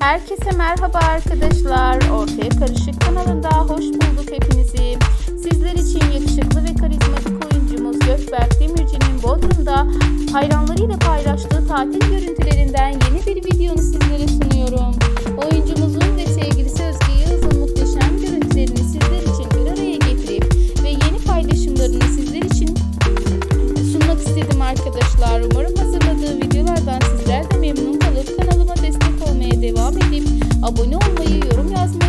Herkese merhaba arkadaşlar. Ortaya Karışık kanalında hoş bulduk hepinizi. Sizler için yakışıklı ve karizmatik oyuncumuz Gökberk Demirci'nin Bodrum'da hayranlarıyla paylaştığı tatil görüntülerinden yeni bir videonu sizlere sunuyorum. Oyuncumuzun ve sevgilisi Özge Yağız'ın muhteşem görüntülerini sizler için bir araya getirip ve yeni paylaşımlarını sizler için sunmak istedim arkadaşlar. Umarım Abone olmayı, yorum yazmayı